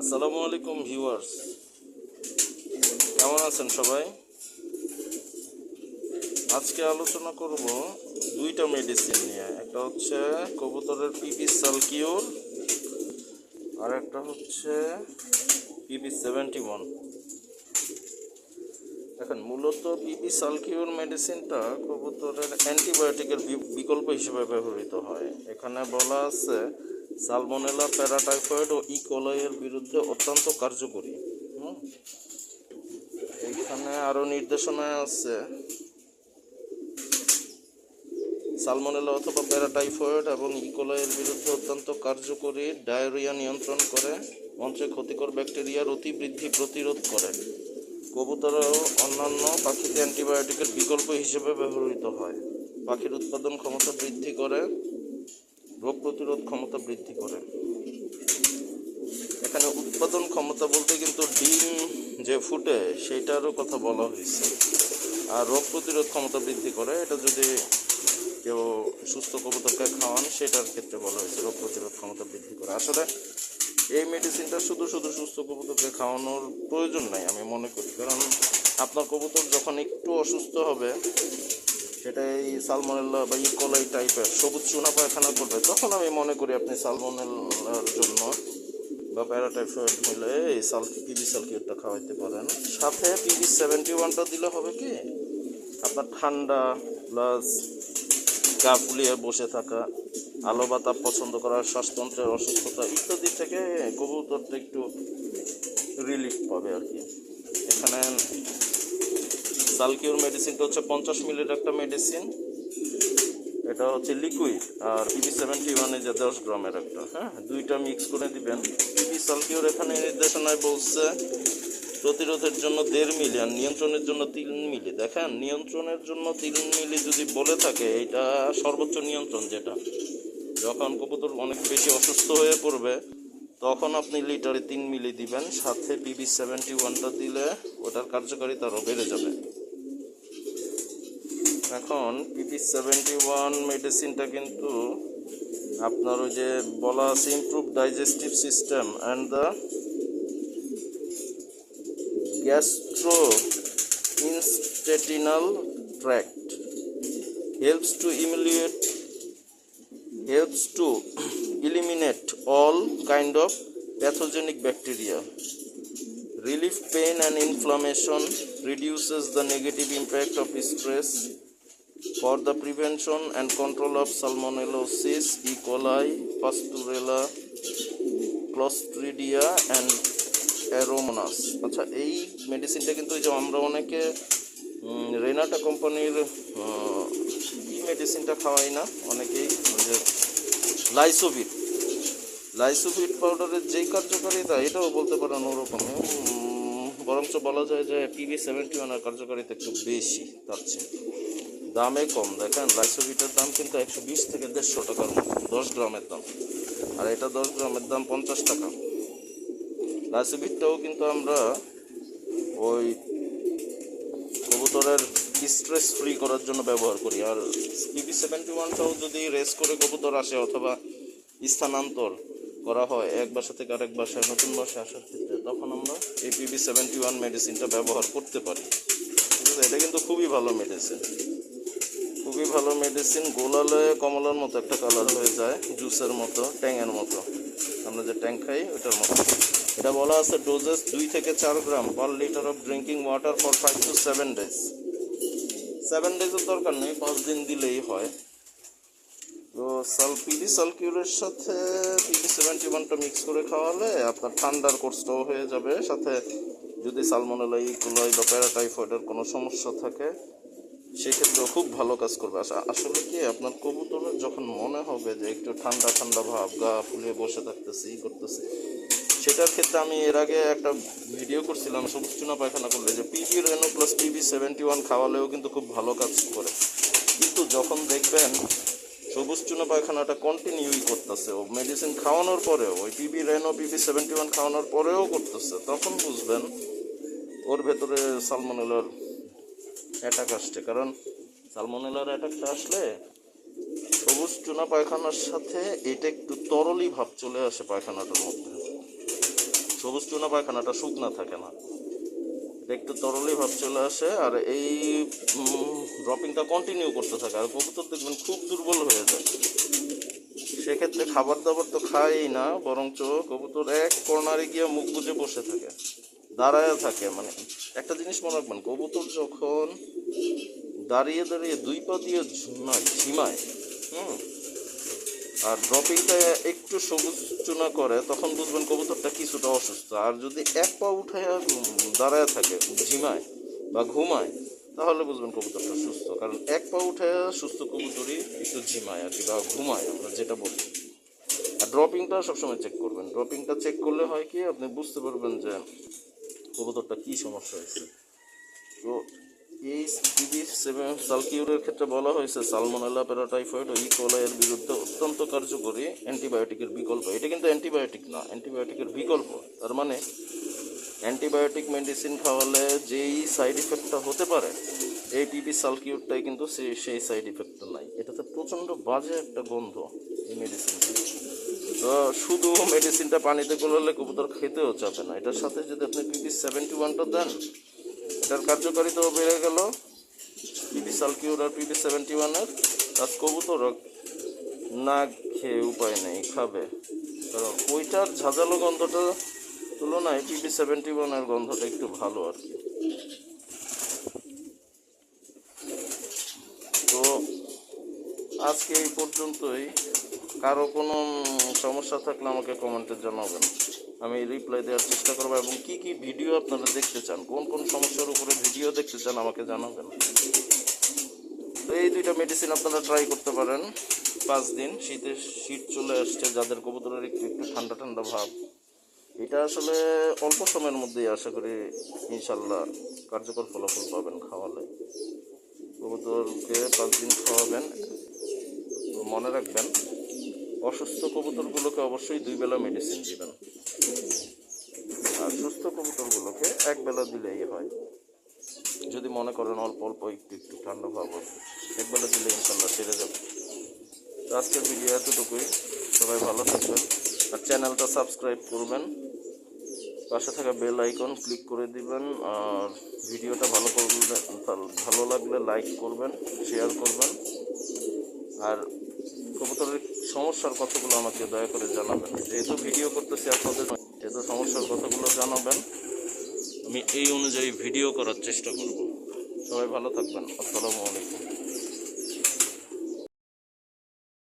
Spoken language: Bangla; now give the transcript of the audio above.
আসসালামু আলাইকুম ভিউয়ার্স। কেমন আছেন সবাই? আজকে আলোচনা করব দুইটা মেডিসিন নিয়ে। একটা হচ্ছে কবুতরের পিপি সালকিউর আর একটা হচ্ছে পিপি সেভেন্টি ওয়ান দেখেন, মূলত পিপি সালকিউর মেডিসিনটা কবুতরের অ্যান্টিবায়োটিকের বিকল্প হিসেবে ব্যবহৃত হয়। এখানে বলা আছে সালমোনেলা প্যারাটাইফয়েড ও ইকোলয়ের বিরুদ্ধে অত্যন্ত কার্যকরী। এখানে আরও নির্দেশনায় আছে। সালমোনেলা অথবা প্যারাটাইফয়েড এবং ইকোলয়ের বিরুদ্ধে অত্যন্ত কার্যকরী ডায়রিয়া নিয়ন্ত্রণ করে মঞ্চে ক্ষতিকর ব্যাকটেরিয়ার অতিবৃদ্ধি প্রতিরোধ করে। কবুতর ও অন্যান্য পাখিতে অ্যান্টিবায়োটিকের বিকল্প হিসেবে ব্যবহৃত হয়। পাখির উৎপাদন ক্ষমতা বৃদ্ধি করে। রোগ প্রতিরোধ ক্ষমতা বৃদ্ধি করে। এখানে উৎপাদন ক্ষমতা বলতে কিন্তু ডিম যে ফুটে সেইটারও কথা বলা হয়েছে। আর রোগ প্রতিরোধ ক্ষমতা বৃদ্ধি করে, এটা যদি কেউ সুস্থ কবুতরকে খাওয়ান, সেটার ক্ষেত্রে বলা হয়েছে রোগ প্রতিরোধ ক্ষমতা বৃদ্ধি করে। আসলে এই মেডিসিনটা শুধু শুধু সুস্থ কবুতরকে খাওয়ানোর প্রয়োজন নাই, আমি মনে করি। কারণ আপনার কবুতর যখন একটু অসুস্থ হবে সেটা এই সালমোনেল্লা বা ইকোলাই টাইপের সবুজ চুনা পায়খানা করবে। তখন আমি মনে করি আপনি সালমোনেল্লার জন্য বা প্যারাটাইফয়েড হলে এই সাল পিবি সালকিউটটা খাওয়াইতে পারেন। সাথে পিবি সেভেন্টি ওয়ানটা দিলে হবে কি, আপনার ঠান্ডা প্লাস গা ফুলিয়ে বসে থাকা, আলো বাতাপ পছন্দ করা, শ্বাসতন্ত্রের অসুস্থতা ইত্যাদি থেকে কবুতরটা একটু রিলিফ পাবে আর কি। এখানে সালকিউর মেডিসিনটা হচ্ছে পঞ্চাশ মিলির একটা মেডিসিন এটা হচ্ছে লিকুইড আর পিবি সেভেন্টি ওয়ানে যে দশ গ্রামের একটা। হ্যাঁ দুইটা মিক্স করে দিবেন। পিবি সালকিউর এখানে নির্দেশনায় বলছে, প্রতিরোধের জন্য দেড় মিলি আর নিয়ন্ত্রণের জন্য তিন মিলি। দেখেন, নিয়ন্ত্রণের জন্য তিন মিলি যদি বলে থাকে, এটা সর্বোচ্চ নিয়ন্ত্রণ যেটা। যখন কবুতর অনেক বেশি অসুস্থ হয়ে পড়বে, তখন আপনি লিটারে তিন মিলি দিবেন, সাথে পিবি সেভেন্টি ওয়ানটা দিলে ওটার কার্যকারিতা আরও বেড়ে যাবে। এখন পিপি সেভেন্টি ওয়ান মেডিসিনটা কিন্তু আপনার ওই যে বলা আছে improve digestive system and the gastrointestinal tract helps to ইমিলিয়েট helps to eliminate all kind of pathogenic bacteria relief pain and inflammation reduces the negative impact of stress for the prevention and control of salmonellosis e. coli pasturella clostridia and aeromonas. আচ্ছা এই মেডিসিনটা কিন্তু এই যে আমরা অনেকে রেনাটা কোম্পানির কি মেডিসিনটা খাওয়াই না অনেকেই যে লাইসোভিট লাইসোভিট পাউডারের যেই কার্যকারিতা এটাও বলতে পারেন ওরকমই উম, বরঞ্চ বলা যায় যে পিভি সেভেন্টি ওয়ানের কার্যকারিতা একটু বেশি তার চেয়ে। দামে কম। দেখেন লাইসোভিটের দাম কিন্তু একশো বিশ থেকে দেড়শো টাকার মতো, দশ গ্রামের দাম। আর এটা দশ গ্রামের দাম পঞ্চাশ টাকা। লাইসোভিটটাও কিন্তু আমরা ওই কবুতরের স্ট্রেস ফ্রি করার জন্য ব্যবহার করি। আর পিপি সেভেন্টি ওয়ানটাও যদি রেস করে কবুতর আসে অথবা স্থানান্তর করা হয় এক বাসা থেকে আরেক বাসায়, নতুন বাসায় আসার ক্ষেত্রে, তখন আমরা এই পিপি সেভেন্টি ওয়ান মেডিসিনটা ব্যবহার করতে পারি। এটা কিন্তু খুবই ভালো মেডিসিন খুবই ভালো মেডিসিন গোলালে কমলার মতো একটা কালার হয়ে যায় জুসের মতো ট্যাংয়ের মতো। আমরা যে ট্যাং খাই ওটার মতো। এটা বলা আছে ডোজেস দুই থেকে চার gram per litre of drinking water for five to seven days seven ডেজের দরকার নেই, পাঁচ দিন দিলেই হয়। তো সাল পিডি সালকিউরের সাথে পিডি সেভেন্টি ওয়ানটা মিক্স করে খাওয়ালে আপনার ঠান্ডার কোর্সটাও হয়ে যাবে। সাথে যদি সালমোনেলা ইকুলাই বা প্যারাটাইফয়েডের কোনো সমস্যা থাকে সেক্ষেত্রেও খুব ভালো কাজ করবে। আসলে কি আপনার কবুতরের যখন মনে হবে যে একটু ঠান্ডা ঠান্ডা ভাব, গা ফুলিয়ে বসে থাকতেছি, ই করতেছি, সেটার ক্ষেত্রে আমি এর আগে একটা ভিডিও করছিলাম, সবুজ চুনা পায়খানা করলে, যে PB Reno plus PB seventy one খাওয়ালেও কিন্তু খুব ভালো কাজ করে। কিন্তু যখন দেখবেন সবুজ চুনা পায়খানাটা কন্টিনিউই করতেছে, ও মেডিসিন খাওয়ানোর পরেও, ওই PB Reno PB seventy one খাওয়ানোর পরেও করতেছে, তখন বুঝবেন ওর ভেতরে সালমোনেলার অ্যাটাক আসছে কারণ সালমোনেলার অ্যাটাকটা আসলে সবুজ চুনা পায়খানার সাথে এটা একটু তরলই ভাব চলে আসে পায়খানাটার মধ্যে। সবুজ চুনা পায়খানাটা শুকনা থাকে না। এটা একটু তরলই ভাব চলে আসে আর এই ড্রপিংটা কন্টিনিউ করতে থাকে। আর কবুতর দেখবেন খুব দুর্বল হয়ে যায়। সেক্ষেত্রে খাবার দাবার তো খায়ই না, বরঞ্চ কবুতর এক কর্নারে গিয়ে মুখ বুজে বসে থাকে। দাঁড়ায় থাকে মানে একটা জিনিস মনে রাখবেন, কবুতর যখন দাঁড়িয়ে দাঁড়িয়ে দুই পা দিয়ে ঝুমায়, ঝিমায়, হুম, আর ড্রপিংটা একটু সবুজ চুনা করে, তখন বুঝবেন কবুতরটা কিছুটা অসুস্থ। আর যদি এক পা উঠায় দাঁড়ায় থাকে, ঝিমায় বা ঘুমায়, তাহলে বুঝবেন কবুতরটা সুস্থ। কারণ এক পা উঠে সুস্থ কবুতরই একটু ঝিমায় আর কি, বা ঘুমায়, আমরা যেটা বলি। আর ড্রপিংটা সবসময় চেক করবেন। ড্রপিংটা চেক করলে হয় কি, আপনি বুঝতে পারবেন যে কবুতরটা কী সমস্যা হয়েছে? তো এই টিভি সেভেন সালকিউরের ক্ষেত্রে বলা হয়েছে সালমোনেলা প্যারাটাইফয়েড ও ইকোলাইয়ের বিরুদ্ধে অত্যন্ত কার্যকরী অ্যান্টিবায়োটিকের বিকল্প। এটা কিন্তু অ্যান্টিবায়োটিক না, অ্যান্টিবায়োটিকের বিকল্প। তার মানে অ্যান্টিবায়োটিক মেডিসিন খাওয়ালে যেই সাইড ইফেক্টটা হতে পারে, এই পিপি সালকিউরটাই কিন্তু সেই সেই সাইড ইফেক্টটা নাই। এটাতে প্রচণ্ড বাজে একটা গন্ধ এই মেডিসিনটা তো শুধু মেডিসিনটা পানিতে গোলালে কবুতর খেতেও চাবে না। এটার সাথে যদি আপনি পিপি সেভেন্টি ওয়ানটা দেন, এটার কার্যকারিতাও বেড়ে গেল। পিপি সালকিউর আর পিপি সেভেন্টি ওয়ানের কাজ কবুতর না খেয়ে উপায় নেই, খাবে। কারণ ওইটার ঝাঁঝালো গন্ধটা তুলনায় পিপি সেভেন্টি ওয়ানের গন্ধটা একটু ভালো আর কি। তো আজকে এই পর্যন্তই। কারও কোনো সমস্যা থাকলে আমাকে কমেন্টে জানাবেন। আমি রিপ্লাই দেওয়ার চেষ্টা করব এবং কি কি ভিডিও আপনারা দেখতে চান, কোন কোন সমস্যার উপরে ভিডিও দেখতে চান আমাকে জানাবেন। তো এই দুইটা মেডিসিন আপনারা ট্রাই করতে পারেন। পাঁচ দিন শীতের শীত চলে আসছে, যাদের কবুতরের একটু একটু ঠান্ডা ঠান্ডা ভাব। এটা আসলে অল্প সময়ের মধ্যেই আশা করি ইনশাল্লাহ কার্যকর ফলাফল পাবেন খাওয়ালে। কবুতরকে পাঁচ দিন খাওয়াবেন, মনে রাখবেন। অসুস্থ কবুতরগুলোকে অবশ্যই দুই বেলা মেডিসিন দিবেন। আর সুস্থ কবুতরগুলোকে এক বেলা দিলেই হয়। যদি মনে করেন অল্প অল্প একটু একটু ঠান্ডা ভাব আছে, এক বেলা দিলে ইনশাল্লাহ সেরে যাবে। তো আজকের ভিডিও এতটুকুই। সবাই ভালো থাকবেন। আর চ্যানেলটা সাবস্ক্রাইব করবেন। পাশে থাকা বেল আইকন ক্লিক করে দিবেন। আর ভিডিওটা ভালো করলে, ভালো লাগলে লাইক করবেন শেয়ার করবেন। আর কবুতরের সমস্যার কথাগুলো আমাকে দয়া করে জানাবেন। যেহেতু ভিডিও করতেছি আপনাদের যেহেতু সমস্যার কথাগুলো জানাবেন, আমি এই অনুযায়ী ভিডিও করার চেষ্টা করব। সবাই ভালো থাকবেন। আসসালামু আলাইকুম।